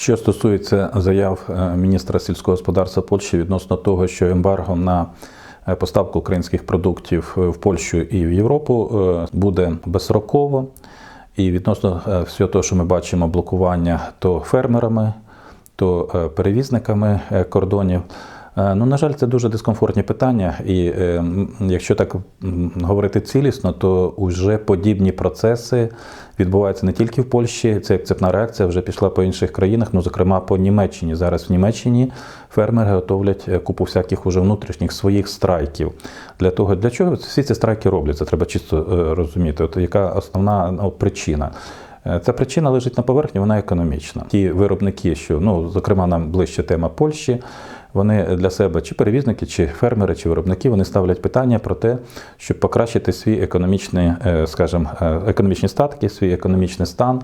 Що стосується заяв е, міністра сільського господарства Польщі відносно того, що ембарго на е, поставку українських продуктів в Польщу і в Європу е, буде безроково, і відносно е, всього того, що ми бачимо, блокування то фермерами, то е, перевізниками е, кордонів. Е, Ну, на жаль, це дуже дискомфортні питання, і е, якщо так говорити цілісно, то вже подібні процеси відбуваються не тільки в Польщі. Це як цепна реакція вже пішла по інших країнах, ну зокрема по Німеччині. Зараз в Німеччині фермери готовлять е, купу всяких уже внутрішніх своїх страйків. Для того, для чого всі ці страйки робляться? Треба чисто розуміти. От яка основна ну, причина. Е, Ця причина лежить на поверхні, вона економічна. Ті виробники, що ну зокрема нам ближче тема Польщі. Вони для себе чи перевізники, чи фермери, чи виробники вони ставлять питання про те, щоб покращити свій економічний, е, скажімо, е, економічні статки, свій економічний стан.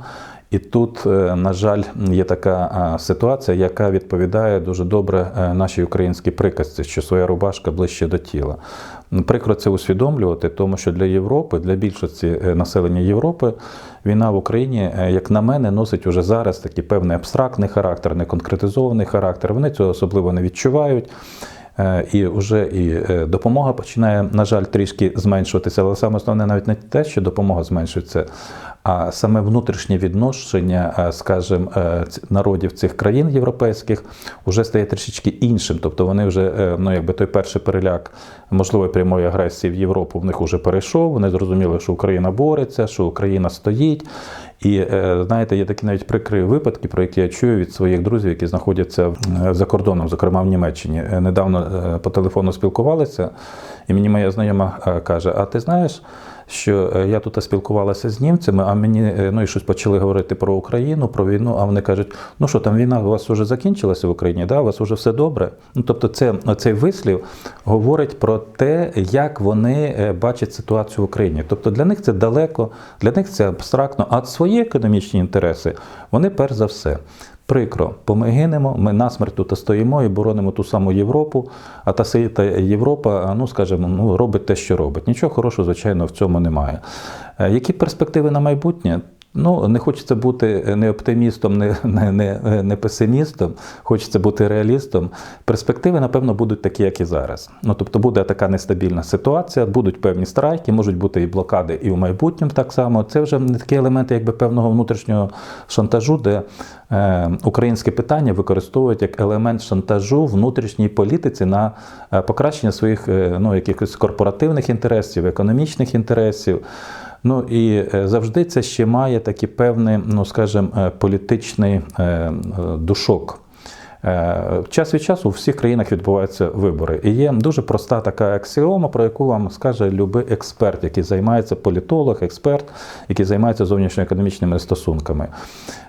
І тут, е, на жаль, є така ситуація, яка відповідає дуже добре е, нашій українській приказці, що своя рубашка ближче до тіла. Прикро це усвідомлювати, тому що для Європи, для більшості е, населення Європи, війна в Україні, як на мене, носить уже зараз такий певний абстрактний характер, неконкретизований характер. Вони цього особливо не відчувають. Е, І вже і е, допомога починає, на жаль, трішки зменшуватися, але саме основне навіть не те, що допомога зменшується, а саме внутрішнє відношення, е, скажімо, народів цих країн європейських вже стає трішечки іншим. Тобто вони вже, ну якби той перший переляк можливої прямої агресії в Європу в них вже перейшов. Вони зрозуміли, що Україна бореться, що Україна стоїть. І е, знаєте, є такі навіть прикри випадки, про які я чую від своїх друзів, які знаходяться е, за кордоном, зокрема в Німеччині. Е, Недавно по телефону спілкувалися, і мені моя знайома каже: А ти знаєш, що е, я тут спілкувалася з німцями, а мені е, ну і щось почали говорити про Україну, про війну. А вони кажуть: ну що там війна у вас вже закінчилася в Україні? Да, у вас вже все добре. Ну тобто, це цей вислів говорить про те, як вони е, бачать ситуацію в Україні. Тобто для них це далеко, для них це абстрактно, а свої економічні інтереси вони перш за все. Прикро, бо ми гинемо, ми насмерть тут стоїмо і боронимо ту саму Європу. А та сита Європа, ну скажімо, ну робить те, що робить. Нічого хорошого, звичайно, в цьому немає. Е, Які перспективи на майбутнє? Ну, не хочеться бути не оптимістом, не, не, не, не песимістом, хочеться бути реалістом. Перспективи, напевно, будуть такі, як і зараз. Ну, тобто буде така нестабільна ситуація, будуть певні страйки, можуть бути і блокади, і в майбутньому так само. Це вже не такі елементи, якби певного внутрішнього шантажу, де е, українське питання використовують як елемент шантажу внутрішній політиці на е, покращення своїх е, ну, якихось корпоративних інтересів, економічних інтересів. Ну і е, завжди це ще має такий певний, ну скажімо, е, політичний е, душок. Е, Час від часу у всіх країнах відбуваються вибори. І є дуже проста така аксіома, про яку вам скаже любий експерт, який займається політолог, експерт, який займається зовнішньоекономічними стосунками.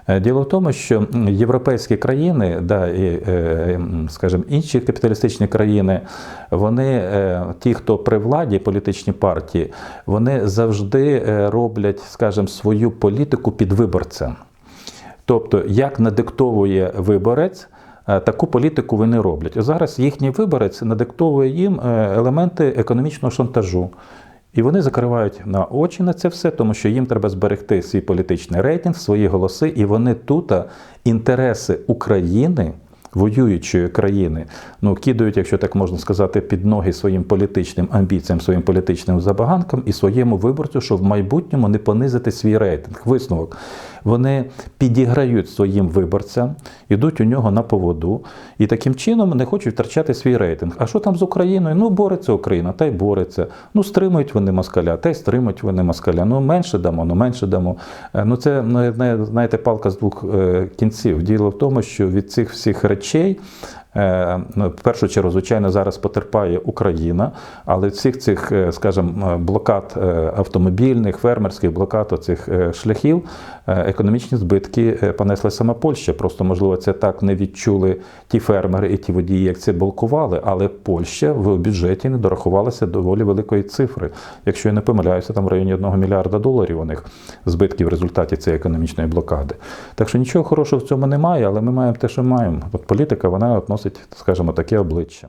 Е, Діло в тому, що європейські країни, да, і, е, скажімо, інші капіталістичні країни, вони, ті, хто при владі, політичні партії, вони завжди роблять, скажімо, свою політику під виборця. Тобто, як надиктовує виборець, таку політику вони роблять. Зараз їхній виборець надиктовує їм е, елементи економічного шантажу. І вони закривають на очі на це все, тому що їм треба зберегти свій політичний рейтинг, свої голоси, і вони тут інтереси України. Воюючої країни, ну кидають, якщо так можна сказати, під ноги своїм політичним амбіціям, своїм політичним забаганкам і своєму виборцю, щоб в майбутньому не понизити свій рейтинг. Висновок. Вони підіграють своїм виборцям, йдуть у нього на поводу, і таким чином не хочуть втрачати свій рейтинг. А що там з Україною? Ну, бореться Україна, та й бореться. Ну, стримують вони москаля, та й стримують вони москаля. Ну, менше дамо, ну менше дамо. Е, Ну, це ну, знаєте, палка з двох е, кінців. Діло в тому, що від цих всіх речей. Е, ну, В першу чергу, звичайно, зараз потерпає Україна, але всіх цих, е, скажімо, е, блокад автомобільних, фермерських блокад оцих шляхів, економічні збитки понесла сама Польща. Просто, можливо, це так не відчули ті фермери і ті водії, як це блокували, але Польща в бюджеті не дорахувалася доволі великої цифри. Якщо я не помиляюся, там в районі 1 мільярда доларів у них збитки в результаті цієї економічної блокади. Так що нічого хорошого в цьому немає, але ми маємо те, що маємо. От політика, вона от носить, скажімо, таке обличчя.